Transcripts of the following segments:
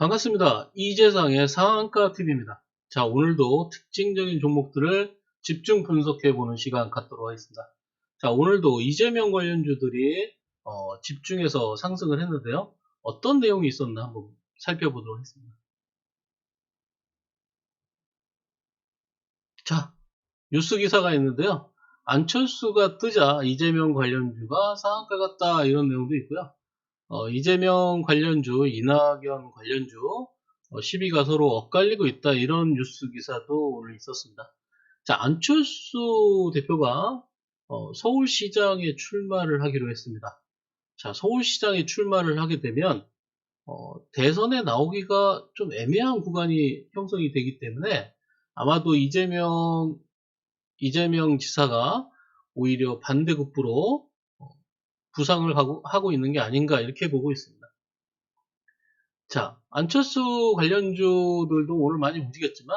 반갑습니다. 이재상의 상한가 TV입니다. 자, 오늘도 특징적인 종목들을 집중 분석해보는 시간 갖도록 하겠습니다. 자, 오늘도 이재명 관련주들이 어, 집중해서 상승을 했는데요. 어떤 내용이 있었나 한번 살펴보도록 하겠습니다. 자, 뉴스 기사가 있는데요. 안철수가 뜨자 이재명 관련주가 상한가 갔다 이런 내용도 있고요. 어, 이재명 관련주, 이낙연 관련주 어, 시비가 서로 엇갈리고 있다 이런 뉴스 기사도 오늘 있었습니다. 자 안철수 대표가 어, 서울시장에 출마를 하기로 했습니다. 자 서울시장에 출마를 하게 되면 어, 대선에 나오기가 좀 애매한 구간이 형성이 되기 때문에 아마도 이재명 이재명 지사가 오히려 반대급부로 부상을 하고, 하고 있는 게 아닌가 이렇게 보고 있습니다. 자, 안철수 관련주들도 오늘 많이 움직였지만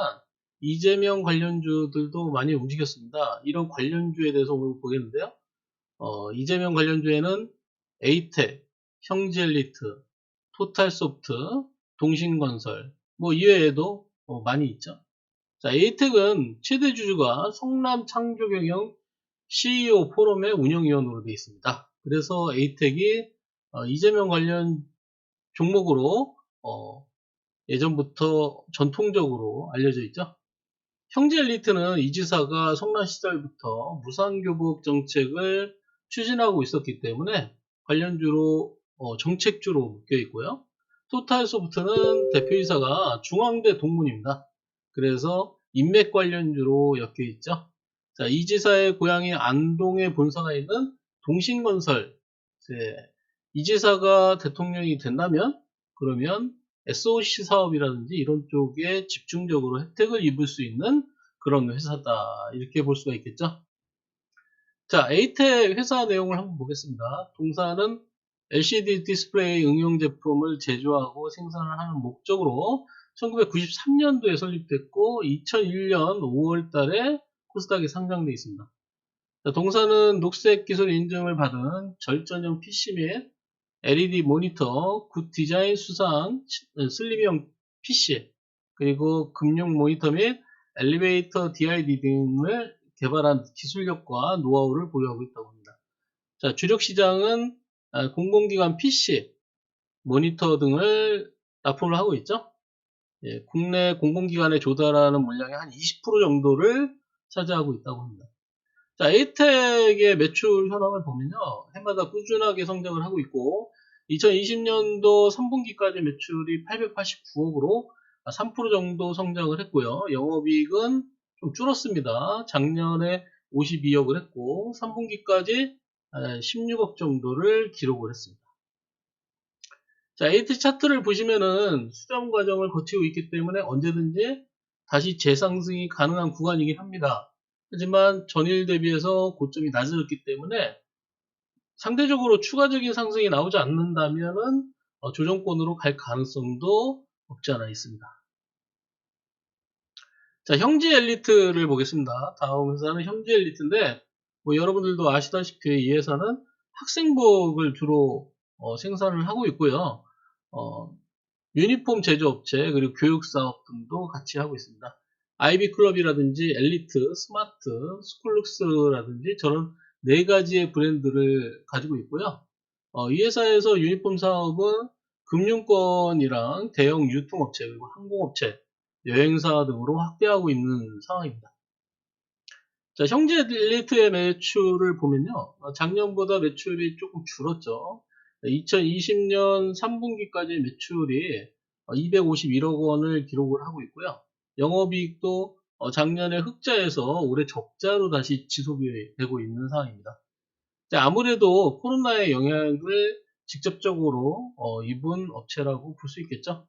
이재명 관련주들도 많이 움직였습니다. 이런 관련주에 대해서 오늘 보겠는데요. 어, 이재명 관련주에는 에이텍, 형제엘리트, 토탈소프트, 동신건설 뭐 이외에도 어, 많이 있죠. 자, 에이텍은 최대 주주가 성남 창조경영 CEO 포럼의 운영위원으로 되어 있습니다. 그래서 에이텍이 어, 이재명 관련 종목으로 어, 예전부터 전통적으로 알려져 있죠. 형제 엘리트는 이 지사가 성남 시절부터 무상교복 정책을 추진하고 있었기 때문에 관련주로 어, 정책주로 묶여 있고요. 토탈소프트는 대표이사가 중앙대 동문입니다. 그래서 인맥 관련주로 엮여 있죠. 자, 이 지사의 고향이 안동에 본사가 있는 동신건설 이지사가 대통령이 된다면 그러면 SOC 사업이라든지 이런 쪽에 집중적으로 혜택을 입을 수 있는 그런 회사다 이렇게 볼 수가 있겠죠. 자, 에이텍 회사 내용을 한번 보겠습니다. 동사는 LCD 디스플레이 응용 제품을 제조하고 생산을 하는 목적으로 1993년도에 설립됐고 2001년 5월 달에 코스닥에 상장되어 있습니다. 동사는 녹색 기술 인증을 받은 절전형 PC 및 LED 모니터, 굿 디자인 수상, 슬림형 PC, 그리고 금융 모니터 및 엘리베이터 DID 등을 개발한 기술력과 노하우를 보유하고 있다고 합니다. 자, 주력 시장은 아, 공공기관 PC, 모니터 등을 납품을 하고 있죠. 예, 국내 공공기관에 조달하는 물량의 한 20% 정도를 차지하고 있다고 합니다. 자, 에이텍의 매출 현황을 보면요. 해마다 꾸준하게 성장을 하고 있고 2020년도 3분기까지 매출이 889억으로 3% 정도 성장을 했고요. 영업이익은 좀 줄었습니다. 작년에 52억을 했고 3분기까지 16억 정도를 기록을 했습니다. 자, 에이트 차트를 보시면은 수정 과정을 거치고 있기 때문에 언제든지 다시 재상승이 가능한 구간이긴 합니다. 하지만 전일 대비해서 고점이 낮아졌기 때문에 상대적으로 추가적인 상승이 나오지 않는다면은 어, 조정권으로 갈 가능성도 없지 않아 있습니다. 자, 형제 엘리트를 보겠습니다. 다음 회사는 형제 엘리트인데, 뭐 여러분들도 아시다시피 이 회사는 학생복을 주로 어, 생산을 하고 있고요. 어, 유니폼 제조업체 그리고 교육사업 등도 같이 하고 있습니다. 아이비 클럽이라든지 엘리트, 스마트, 스쿨룩스라든지 저런 네 가지의 브랜드를 가지고 있고요. 어, 이 회사에서 유니폼 사업은 금융권이랑 대형 유통업체 그리고 항공업체, 여행사 등으로 확대하고 있는 상황입니다. 자, 형제 엘리트의 매출을 보면요. 어, 작년보다 매출이 조금 줄었죠. 2020년 3분기까지 매출이 251억 원을 기록을 하고 있고요. 영업이익도 어, 작년에 흑자에서 올해 적자로 다시 지속이 되고 있는 상황입니다. 아무래도 코로나의 영향을 직접적으로 어, 입은 업체라고 볼 수 있겠죠.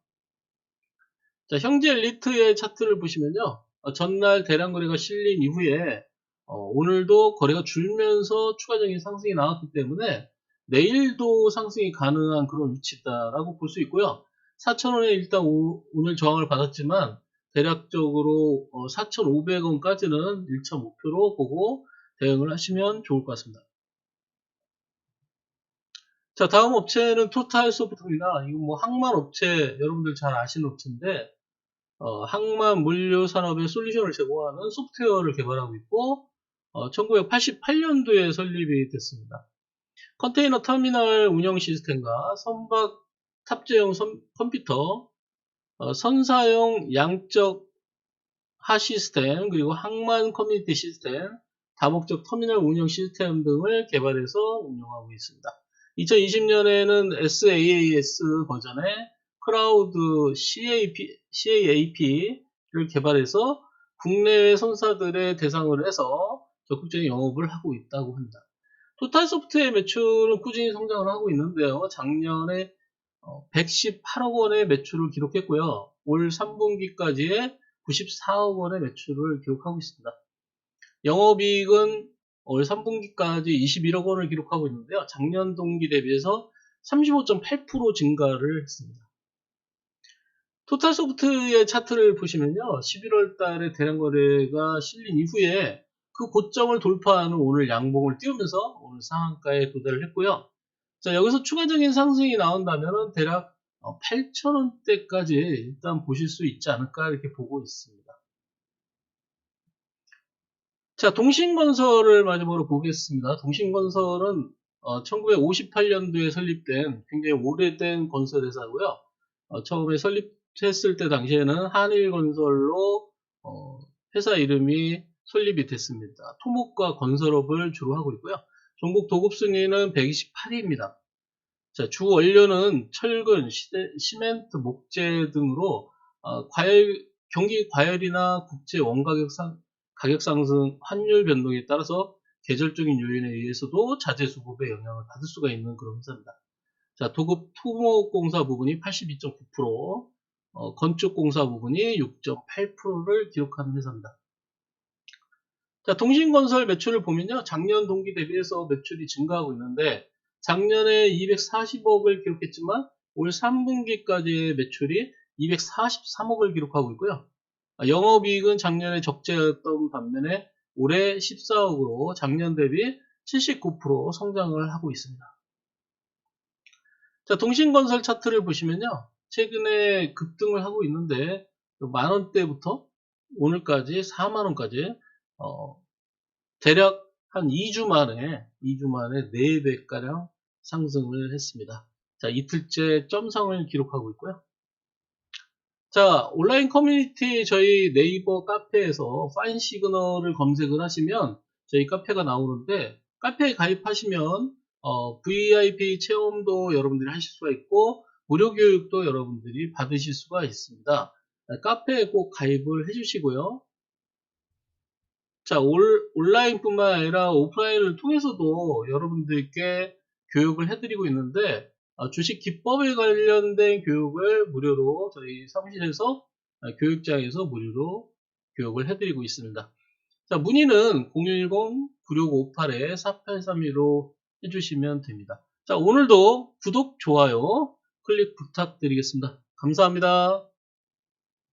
자, 형제 엘리트의 차트를 보시면요. 어, 전날 대량 거래가 실린 이후에 오늘도 거래가 줄면서 추가적인 상승이 나왔기 때문에 내일도 상승이 가능한 그런 위치다라고 볼 수 있고요. 4,000원에 일단 오, 늘 저항을 받았지만 대략적으로 4,500원까지는 1차 목표로 보고 대응을 하시면 좋을 것 같습니다. 자, 다음 업체는 토탈 소프트입니다. 이거 뭐 항만 업체, 여러분들 잘 아시는 업체인데, 어, 항만 물류 산업의 솔루션을 제공하는 소프트웨어를 개발하고 있고, 1988년도에 설립이 됐습니다. 컨테이너 터미널 운영 시스템과 선박 탑재용 선- 컴퓨터, 어, 선사용 양적 하 시스템, 그리고 항만 커뮤니티 시스템, 다목적 터미널 운영 시스템 등을 개발해서 운영하고 있습니다. 2020년에는 SaaS 버전의 크라우드 CAP, CAAP를 개발해서 국내외 선사들의 대상으로 해서 적극적인 영업을 하고 있다고 합니다. 토탈 소프트의 매출은 꾸준히 성장을 하고 있는데요. 작년에 118억 원의 매출을 기록했고요. 올 3분기까지의 94억 원의 매출을 기록하고 있습니다. 영업이익은 올 3분기까지 21억 원을 기록하고 있는데요. 작년 동기 대비해서 35.8% 증가를 했습니다. 토탈 소프트의 차트를 보시면요. 11월 달에 대량 거래가 실린 이후에 그 고점을 돌파하는 오늘 양봉을 띄우면서 오늘 상한가에 도달을 했고요. 자, 여기서 추가적인 상승이 나온다면 대략 8,000원대까지 일단 보실 수 있지 않을까 이렇게 보고 있습니다. 자, 동신건설을 마지막으로 보겠습니다. 동신건설은 1958년도에 설립된 굉장히 오래된 건설회사고요. 어, 처음에 설립했을 때 당시에는 한일건설로 어, 회사 이름이 설립이 됐습니다. 토목과 건설업을 주로 하고 있고요. 전국 도급 순위는 128위입니다. 자, 주 원료는 철근, 시멘트, 목재 등으로 어, 과열, 경기 과열이나 국제 원가격 상, 가격 상승, 환율 변동에 따라서 계절적인 요인에 의해서도 자재 수급에 영향을 받을 수가 있는 그런 회사입니다. 자, 도급 토목공사 부분이 82.9%, 어, 건축공사 부분이 6.8%를 기록하는 회사입니다. 자, 동신건설 매출을 보면요. 작년 동기 대비해서 매출이 증가하고 있는데 작년에 240억을 기록했지만 올 3분기까지의 매출이 243억을 기록하고 있고요. 아, 영업이익은 작년에 적재였던 반면에 올해 14억으로 작년 대비 79% 성장을 하고 있습니다. 자, 동신건설 차트를 보시면요. 최근에 급등을 하고 있는데 만원대부터 오늘까지 4만원까지 어, 대략 한 2주 만에 2주 만에 4배 가량 상승을 했습니다. 자, 이틀째 점상을 기록하고 있고요. 자, 온라인 커뮤니티 저희 네이버 카페에서 파인 시그널을 검색을 하시면 저희 카페가 나오는데 카페에 가입하시면 어, VIP 체험도 여러분들이 하실 수가 있고 무료 교육도 여러분들이 받으실 수가 있습니다. 카페에 꼭 가입을 해주시고요. 자, 올, 온라인뿐만 아니라 오프라인을 통해서도 여러분들께 교육을 해드리고 있는데 어, 주식 기법에 관련된 교육을 무료로 저희 사무실에서 어, 교육장에서 무료로 교육을 해드리고 있습니다. 자, 문의는 010-9658-4832로 해주시면 됩니다. 자, 오늘도 구독, 좋아요, 클릭 부탁드리겠습니다. 감사합니다.